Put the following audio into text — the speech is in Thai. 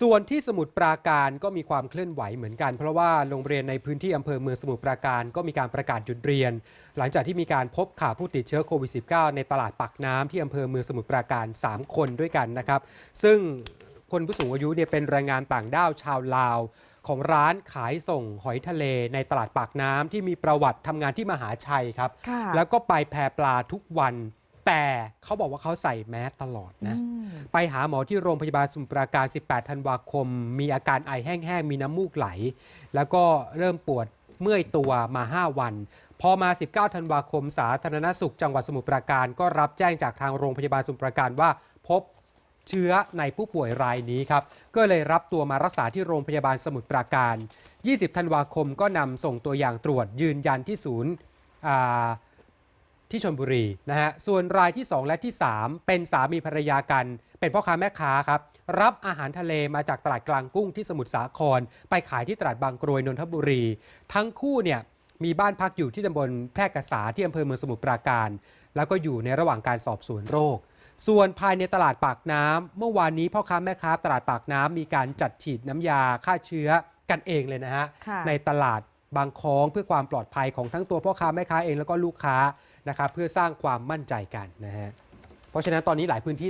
ส่วนที่สมุทรปราการก็มีความเคลื่อนไหวเหมือนกัน เพราะว่าโรงเรียนในพื้นที่อำเภอเมืองสมุทรปราการก็มีการประกาศหยุดเรียน หลังจากที่มีการพบข่าวผู้ติดเชื้อโควิด -19 ในตลาดปากน้ำที่อำเภอเมืองสมุทรปราการ 3 คนด้วยกันนะครับ ซึ่งคนผู้สูงอายุเนี่ยเป็นแรงงานต่างด้าวชาวลาวของร้านขายส่งหอยทะเลในตลาดปากน้ำที่มีประวัติทำงานที่มหาชัยครับค่ะแล้วก็ไปแพปลาทุกวัน แต่เขาบอกว่าเขาใส่แมสตลอดนะอืมไปหาหมอที่โรงพยาบาลสมุทรปราการ 18 ธันวาคม มีอาการไอแห้งๆ มีน้ำมูกไหล แล้วก็เริ่มปวดเมื่อยตัวมา 5 วัน พอมา 19 ธันวาคม สาธารณสุขจังหวัดสมุทรปราการ ก็รับแจ้งจากทางโรงพยาบาลสมุทรปราการว่าพบเชื้อในผู้ป่วยรายนี้ครับ ก็เลยรับตัวมารักษาที่โรงพยาบาลสมุทรปราการ 20 ธันวาคมก็นำส่งตัวอย่างตรวจยืนยันที่ศูนย์อ่า ที่ชนบุรีนะฮะส่วนรายที่ 2 และที่ 3 เป็นสามีภรรยากัน เป็นพ่อค้าแม่ค้าครับรับอาหารทะเลมาจากตลาดกลางกุ้งที่สมุทรสาคร ไปขายที่ตลาดบางกรวยนนทบุรี ทั้งคู่เนี่ยมีบ้านพักอยู่ที่ตำบลแพร่กษาที่อำเภอเมืองสมุทรปราการ แล้วก็อยู่ในระหว่างการสอบสวนโรค ส่วนภายในตลาดปากน้ำเมื่อวานนี้พ่อค้าแม่ค้าตลาดปากน้ำมีการจัดฉีดน้ำยาฆ่าเชื้อกันเองเลยนะฮะค่ะในตลาด บางคล้องเพื่อความปลอดภัยของทั้งตัวพ่อค้าแม่ค้าเองแล้วก็ลูกค้านะครับเพื่อสร้างความมั่นใจกันนะฮะเพราะฉะนั้นตอนนี้หลายพื้นที่